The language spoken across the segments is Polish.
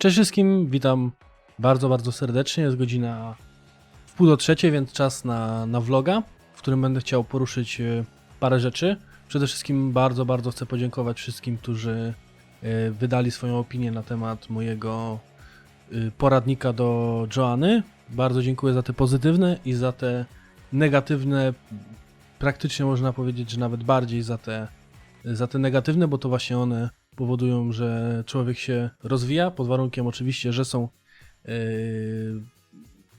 Cześć wszystkim, witam bardzo, bardzo serdecznie. Jest godzina w pół do trzeciej, więc czas na, na vloga, w którym będę chciał poruszyć e, parę rzeczy. Przede wszystkim bardzo, bardzo chcę podziękować wszystkim, którzy e, wydali swoją opinię na temat mojego e, poradnika do Joanny. Bardzo dziękuję za te pozytywne i za te negatywne. Praktycznie można powiedzieć, że nawet bardziej za te, za te negatywne, bo to właśnie one powodują, że człowiek się rozwija, pod warunkiem oczywiście, że są yy,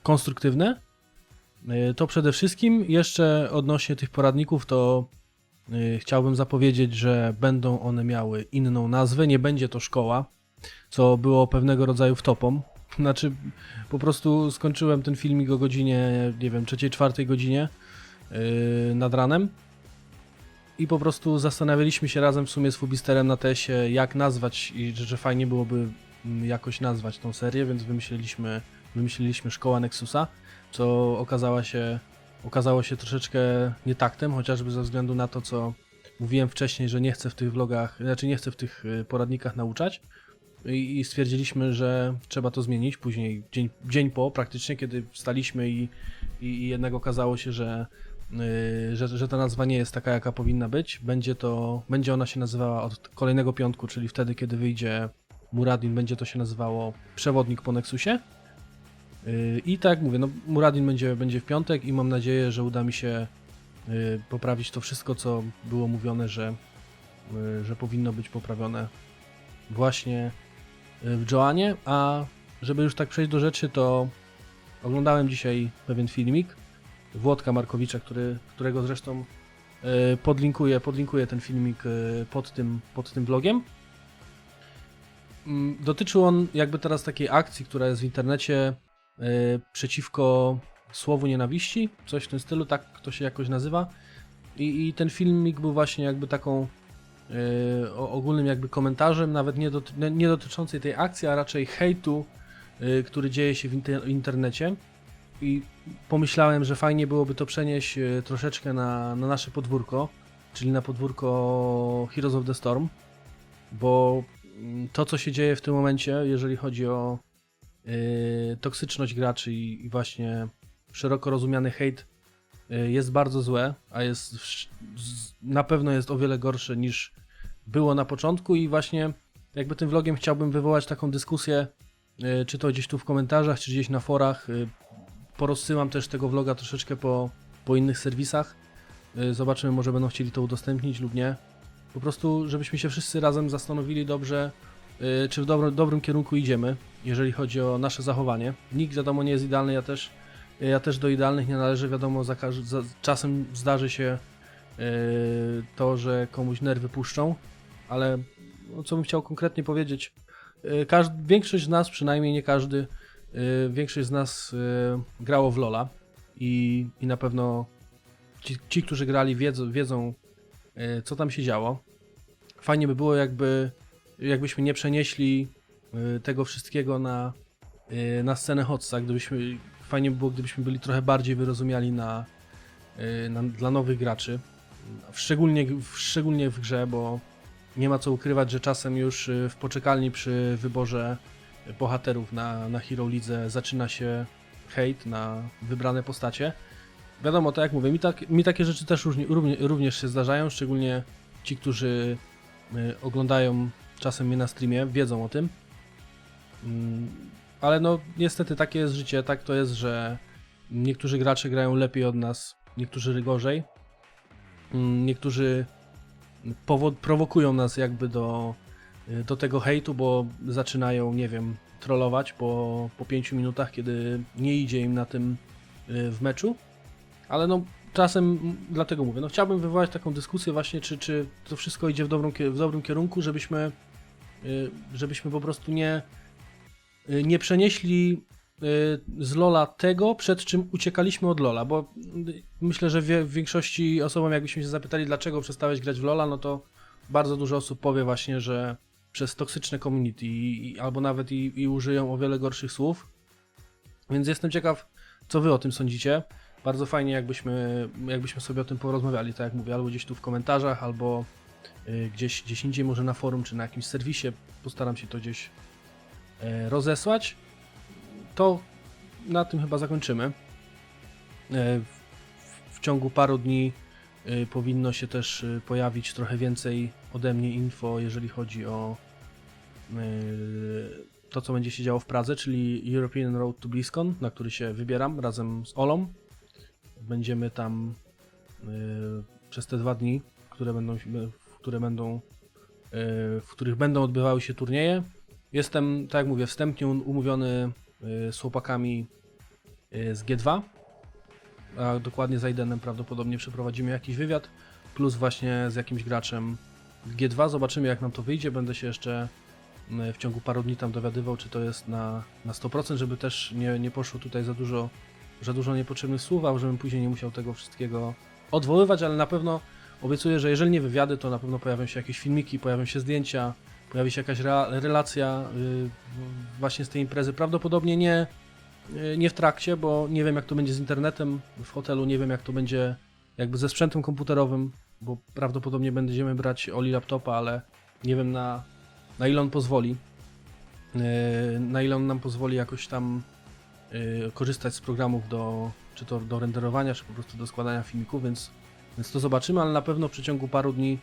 konstruktywne. Yy, to przede wszystkim. Jeszcze odnośnie tych poradników, to yy, chciałbym zapowiedzieć, że będą one miały inną nazwę. Nie będzie to szkoła, co było pewnego rodzaju wtopą. Znaczy, po prostu skończyłem ten filmik o godzinie, nie wiem, trzeciej, czwartej godzinie nad ranem i po prostu zastanawialiśmy się razem w sumie z Fubisterem na tesie, jak nazwać i że, że fajnie byłoby mm, jakoś nazwać tą serię, więc wymyśliliśmy, wymyśliliśmy Szkoła Nexusa, co okazała się, okazało się troszeczkę nietaktem, chociażby ze względu na to, co mówiłem wcześniej, że nie chcę w tych vlogach, znaczy nie chcę w tych y, poradnikach nauczać. I, stwierdziliśmy, że trzeba to zmienić. Później, dzień, dzień po praktycznie, kiedy wstaliśmy i, i, i jednak okazało się, że że, że ta nazwa nie jest taka, jaka powinna być. Będzie to, będzie ona się nazywała od kolejnego piątku, czyli wtedy, kiedy wyjdzie Muradin, będzie to się nazywało Przewodnik po Nexusie. Yy, I tak mówię, no Muradin będzie, będzie w piątek i mam nadzieję, że uda mi się yy, poprawić to wszystko, co było mówione, że, że powinno być poprawione właśnie w Joanie. A żeby już tak przejść do rzeczy, to oglądałem dzisiaj pewien filmik Włodka Markowicza, który, którego zresztą e, podlinkuję, podlinkuję ten filmik e, pod tym, pod tym vlogiem. Mm, Dotyczył on jakby teraz takiej akcji, która jest w internecie e, przeciwko słowu nienawiści, coś w tym stylu, tak to się jakoś nazywa. I, i ten filmik był właśnie jakby taką ogólnym jakby komentarzem, nawet nie, doty, nie dotyczącej tej akcji, a raczej hejtu, który dzieje się w inter- internecie i pomyślałem, że fajnie byłoby to przenieść e, troszeczkę na, na nasze podwórko, czyli na podwórko Heroes of the Storm, bo mm, to, co się dzieje w tym momencie, jeżeli chodzi o e, toksyczność graczy i, i właśnie szeroko rozumiany hejt, e, jest bardzo złe, a jest na pewno jest o wiele gorsze niż było na początku i właśnie jakby tym vlogiem chciałbym wywołać taką dyskusję, czy to gdzieś tu w komentarzach, czy gdzieś na forach, porozsyłam też tego vloga troszeczkę po, po innych serwisach. Y, Zobaczymy, może będą chcieli to udostępnić lub nie. Po prostu, żebyśmy się wszyscy razem zastanowili dobrze, y, czy w dobro, dobrym kierunku idziemy, jeżeli chodzi o nasze zachowanie. Nikt wiadomo nie jest idealny, ja też, ja też do idealnych nie należę. Wiadomo, za, za, czasem zdarzy się y, to, że komuś nerwy puszczą, ale no, co bym chciał konkretnie powiedzieć, y, każd- większość z nas, przynajmniej nie każdy, Y, Większość z nas y, grało w Lola i, i na pewno ci, ci, którzy grali, wiedzą, wiedzą y, co tam się działo. Fajnie by było, jakby, jakbyśmy nie przenieśli tego wszystkiego na, na scenę Hotsa, gdybyśmy, fajnie by było, gdybyśmy byli trochę bardziej wyrozumiali na, na, dla nowych graczy. Szczególnie, szczególnie w grze, bo nie ma co ukrywać, że czasem już w poczekalni przy wyborze bohaterów na, na Hero Lidze zaczyna się hejt na wybrane postacie. Wiadomo, tak jak mówię, mi, tak, mi takie rzeczy też różni, równie, również się zdarzają, szczególnie ci, którzy y, oglądają czasem mnie na streamie, wiedzą o tym. Mm, ale no, niestety takie jest życie, tak to jest, że niektórzy gracze grają lepiej od nas, niektórzy gorzej. Mm, Niektórzy prowokują nas jakby do, do tego hejtu, bo zaczynają, nie wiem, trollować po, po 5 minutach, kiedy nie idzie im na tym y, w meczu. Ale no, czasem, dlatego mówię, no chciałbym wywołać taką dyskusję właśnie, czy, czy to wszystko idzie w, w dobrym kierunku, żebyśmy, y, żebyśmy po prostu nie, y, nie przenieśli y, z Lola tego, przed czym uciekaliśmy od Lola, bo y, myślę, że w większości osobom, jakbyśmy się zapytali, dlaczego przestałeś grać w Lola, no to bardzo dużo osób powie właśnie, że przez toksyczne community i, albo nawet i, i użyją o wiele gorszych słów. Więc jestem ciekaw, co wy o tym sądzicie. Bardzo fajnie, jakbyśmy, jakbyśmy sobie o tym porozmawiali, tak jak mówię, albo gdzieś tu w komentarzach, albo y, gdzieś, gdzieś indziej, może na forum, czy na jakimś serwisie. Postaram się to gdzieś e, rozesłać, to na tym chyba zakończymy. E, w, w ciągu paru dni powinno się też e, pojawić trochę więcej ode mnie info, jeżeli chodzi o e, to, co będzie się działo w Pradze, czyli European Road to BlizzCon, na który się wybieram razem z Olą. Będziemy tam przez te dwa dni, które będą, które będą, w których będą odbywały się turnieje. Jestem, tak jak mówię, wstępnie um- umówiony z chłopakami z G2, a dokładnie z Aidenem prawdopodobnie przeprowadzimy jakiś wywiad, plus właśnie z jakimś graczem G2. Zobaczymy jak nam to wyjdzie. Będę się jeszcze m, w ciągu paru dni tam dowiadywał, czy to jest na, na 100%, żeby też nie, nie poszło tutaj za dużo, za dużo niepotrzebnych słów, a żebym później nie musiał tego wszystkiego odwoływać, ale na pewno obiecuję, że jeżeli nie wywiady, to na pewno pojawią się jakieś filmiki, pojawią się zdjęcia, pojawi się jakaś relacja y, właśnie z tej imprezy. Prawdopodobnie nie, nie w trakcie, bo nie wiem jak to będzie z internetem w hotelu, nie wiem jak to będzie jakby ze sprzętem komputerowym, bo prawdopodobnie będziemy brać Oli laptopa, ale nie wiem na, na ile on pozwoli. y, Na ile on nam pozwoli jakoś tam y, korzystać z programów do, czy to do renderowania, czy po prostu do składania filmików, więc, więc to zobaczymy, ale na pewno w przeciągu paru dni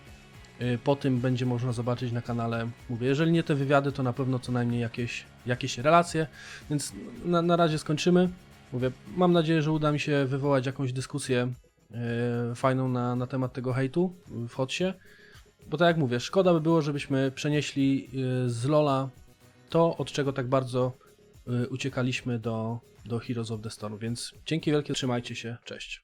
po tym będzie można zobaczyć na kanale. Mówię, jeżeli nie te wywiady, to na pewno co najmniej jakieś, jakieś relacje, więc na, na razie skończymy. Mówię, mam nadzieję, że uda mi się wywołać jakąś dyskusję y, fajną na, na temat tego hejtu w Hotsie. Bo tak jak mówię, szkoda by było, żebyśmy przenieśli y, z Lola to, od czego tak bardzo y, uciekaliśmy do, do Heroes of the Storm. Więc dzięki wielkie, trzymajcie się, cześć.